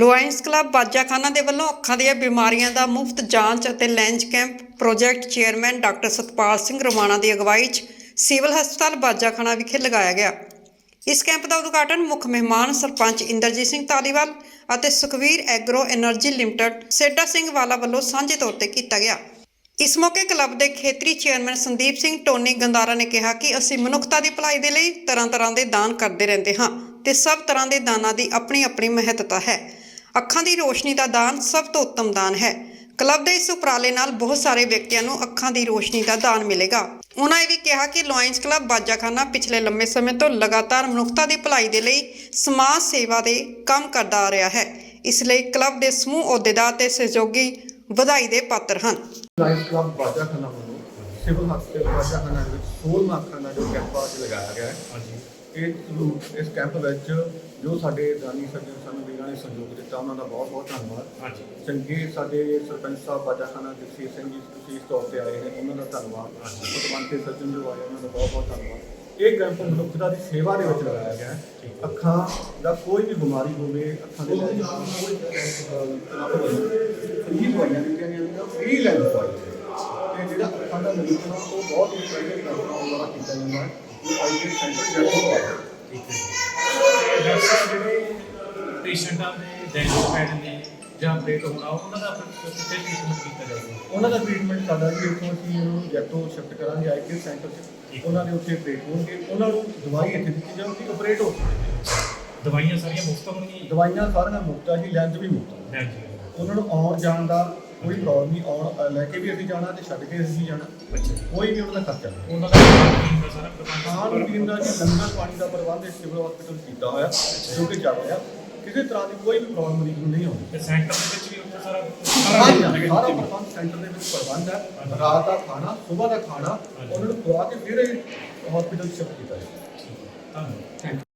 Lions club Bajakhana ਦੇ ਵੱਲੋਂ ਅੱਖਾਂ ਦੀਆਂ ਬਿਮਾਰੀਆਂ ਦਾ ਮੁਫਤ ਜਾਂਚ ਅਤੇ lens camp project chairman doctor Satpal Singh Rawana ਦੀ ਅਗਵਾਈ 'ਚ ਸਿਵਲ ਹਸਪਤਾਲ ਬਾਜਾਖਾਨਾ ਵਿਖੇ ਲਗਾਇਆ ਗਿਆ। ਇਸ ਕੈਂਪ ਦਾ ਉਦਘਾਟਨ ਮੁੱਖ ਮਹਿਮਾਨ ਸਰਪੰਚ ਇੰਦਰਜੀਤ ਸਿੰਘ ਤਾਲੀਵਾਲ ਅਤੇ Sukhvir agro energy limited Seda Singh Wala ਵੱਲੋਂ ਸਾਂਝੇ ਤੌਰ ਤੇ ਕੀਤਾ ਗਿਆ। ਇਸ ਮੌਕੇ ਕਲੱਬ ਦੇ ਖੇਤਰੀ ਚੇਅਰਮੈਨ ਸੰਦੀਪ ਸਿੰਘ, ਟੋਨੀ ਗੰਦਾਰਾ ਨੇ ਕਿਹਾ ਕਿ ਅਸੀਂ ਮਨੁੱਖਤਾ ਦੀ ਭਲਾਈ ਦੇ ਲਈ ਤਰ੍ਹਾਂ ਤਰ੍ਹਾਂ ਦੇ ਦਾਨ ਕਰਦੇ ਰਹਿੰਦੇ ਹਾਂ ਤੇ ਸਭ ਤਰ੍ਹਾਂ ਦੇ ਦਾਨਾਂ ਦੀ ਆਪਣੀ ਆਪਣੀ ਮਹੱਤਤਾ ਹੈ। ਅੱਖਾਂ ਦੀ ਰੋਸ਼ਨੀ ਦਾ ਦਾਨ ਸਭ ਤੋਂ ਉੱਤਮ ਦਾਨ ਹੈ। ਕਲੱਬ ਦੇ ਇਸ ਉਪਰਾਲੇ ਨਾਲ ਬਹੁਤ ਸਾਰੇ ਵਿਅਕਤੀਆਂ ਨੂੰ ਅੱਖਾਂ ਦੀ ਰੋਸ਼ਨੀ ਦਾ ਦਾਨ ਮਿਲੇਗਾ। ਉਹਨਾਂ ਇਹ ਵੀ ਕਿਹਾ ਕਿ ਲਾਇਨਸ ਕਲੱਬ ਬਾਜਾਖਾਨਾ ਪਿਛਲੇ ਲੰਮੇ ਸਮੇਂ ਤੋਂ ਲਗਾਤਾਰ ਮਨੁੱਖਤਾ ਦੀ ਭਲਾਈ ਦੇ ਲਈ ਸਮਾਜ ਸੇਵਾ ਦੇ ਕੰਮ ਕਰਦਾ ਆ ਰਿਹਾ ਹੈ। ਇਸ ਲਈ ਕਲੱਬ ਦੇ ਸਮੂਹ ਅਹੁਦੇਦਾਰ ਤੇ ਸਹਿਯੋਗੀ ਵਧਾਈ ਦੇ ਪਾਤਰ ਹਨ। ਲਾਇਨਸ ਕਲੱਬ ਬਾਜਾਖਾਨਾ ਵੱਲੋਂ ਸਿਵਲ ਹਸਪਤਾਲ ਬਾਜਾਖਾਨਾ ਦੇ ਵਿੱਚ 16 ਅੱਖਾਂ ਦਾ ਜੋ ਕੈਂਪ ਅੱਜ ਲਗਾਇਆ ਗਿਆ ਹੈ। ਹਾਂਜੀ। ਇਹ ਜ਼ਰੂਰ ਇਸ ਕੈਂਪ ਵਿੱਚ ਜੋ ਸਾਡੇ ਦਾਨੀ ਸੱਜਣ ਸਾਨੂੰ ਵੀਰਾਂ ਨੇ ਸਹਿਯੋਗ ਦਿੱਤਾ ਉਹਨਾਂ ਦਾ ਬਹੁਤ ਬਹੁਤ ਧੰਨਵਾਦ। ਹਾਂਜੀ। ਚੰਗੇ ਸਾਡੇ ਸਰਪੰਚ ਸਾਹਿਬ ਬਾਜਾਖਾਨਾ ਜਗਸੀਰ ਸਿੰਘ ਜੀ ਵਿਸ਼ੇਸ਼ ਤੌਰ ਤੇ ਆਏ ਨੇ ਉਹਨਾਂ ਦਾ ਧੰਨਵਾਦ। ਹਾਂਜੀ। ਸਤਵੰਤੇ ਸੱਜਣ ਜੋ ਆਏ ਉਹਨਾਂ ਦਾ ਬਹੁਤ ਬਹੁਤ ਧੰਨਵਾਦ। ਇਹ ਕੈਂਪ ਮਨੁੱਖਤਾ ਦੀ ਸੇਵਾ ਦੇ ਵਿੱਚ ਲਗਾਇਆ ਗਿਆ ਹੈ। ਅੱਖਾਂ ਦਾ ਕੋਈ ਵੀ ਬਿਮਾਰੀ ਹੋਵੇ ਅੱਖਾਂ ਦੇ ਕੋਈ ਫ੍ਰੀ ਦਵਾਈਆਂ ਦਿੱਤੀਆਂ ਜਾਂਦੀਆਂ ਫ੍ਰੀ ਲੈਂਸ ਦਵਾਈਆਂ ਤੇ ਜਿਹੜਾ ਅੱਖਾਂ ਦਾ ਆ, ਉਹ ਬਹੁਤ ਹੀ ਪ੍ਰਾਈਵੇਟ ਡਾਕਟਰਾਂ ਦੁਆਰਾ ਕੀਤਾ ਜਾਂਦਾ ਹੈ ਉਹ ਆਈਪੀਐਸ ਸੈਂਟਰ ਠੀਕ ਹੈ ਪੇਸ਼ੈਂਟਾਂ ਦੇ ਡੈਂਟਲ ਪੈਡ ਨੇ ਜਾਂ ਆਪਰੇਟ ਹੋਣਾ ਉਹਨਾਂ ਦਾ ਫਿਰ ਕਿੱਥੇ ਟ੍ਰੀਟਮੈਂਟ ਕੀਤਾ ਜਾਊਗਾ? ਉਹਨਾਂ ਦਾ ਟ੍ਰੀਟਮੈਂਟ ਸਾਡਾ ਜੀ ਇੱਥੋਂ ਅਸੀਂ ਉਹਨੂੰ ਜੈਪੁਰ ਸ਼ਿਫਟ ਕਰਾਂਗੇ ਆਈਪੀਐਸ ਸੈਂਟਰ 'ਚ। ਉਹਨਾਂ ਦੇ ਉੱਥੇ ਟ੍ਰੀਟ ਹੋਣਗੇ। ਉਹਨਾਂ ਨੂੰ ਦਵਾਈ ਇੱਥੇ ਦਿੱਤੀ ਜਾਊਗੀ ਆਪਰੇਟ ਹੋ ਦਵਾਈਆਂ ਸਾਰੀਆਂ ਮੁਫਤ ਹੋਣਗੀਆਂ? ਦਵਾਈਆਂ ਸਾਰੀਆਂ ਮੁਫਤ ਆ ਜੀ ਲੈਂਸ ਵੀ ਮੁਫਤ ਆ। ਹਾਂਜੀ। ਉਹਨਾਂ ਨੂੰ ਆਉਣ ਜਾਣ ਦਾ ਕੋਈ ਪ੍ਰੋਬਲਮ ਨਹੀਂ ਆਉਣ ਲੈ ਕੇ ਵੀ ਅਸੀਂ ਜਾਣਾ ਤੇ ਛੱਡ ਕੇ ਅਸੀਂ ਜਾਣਾ। ਅੱਛਾ। ਜੀ। ਕੋਈ ਵੀ ਉਹਨਾਂ ਦਾ ਖਰਚਾ ਨਹੀਂ। ਉਹਨਾਂ ਦਾ ਸਾਰਾ ਪ੍ਰਬੰਧ ਖਾਣ ਪੀਣ ਦਾ ਜੀ ਲੰਗਰ ਪਾਣੀ ਦਾ ਪ੍ਰਬੰਧ ਇਸ ਸਿਵਲ ਹਸਪੀਟਲ ਕੀਤਾ ਹੋਇਆ ਜੋ ਕਿ ਚੱਲ ਰਿਹਾ। ਕਿਸੇ ਤਰ੍ਹਾਂ ਦੀ ਕੋਈ ਵੀ ਪ੍ਰੋਬਲਮ ਮਰੀਜ਼ ਨੂੰ ਨਹੀਂ ਆਉਂਦੀ ਤੇ ਸੈਂਟਰ ਦੇ ਵਿੱਚ ਵੀ ਉੱਥੇ ਸਾਰਾ ਸਾਰਾ ਪ੍ਰਬੰਧ ਸੈਂਟਰ ਦੇ ਵਿੱਚ ਪ੍ਰਬੰਧ ਹੈ। ਰਾਤ ਦਾ ਖਾਣਾ ਸਵੇਰ ਦਾ ਖਾਣਾ ਉਹਨਾਂ ਨੂੰ ਖਵਾ ਕੇ ਫਿਰ ਹਸਪੀਟਲ ਸ਼ਿਫਟ ਕੀਤਾ ਹੈ। ਧੰਨਵਾਦ।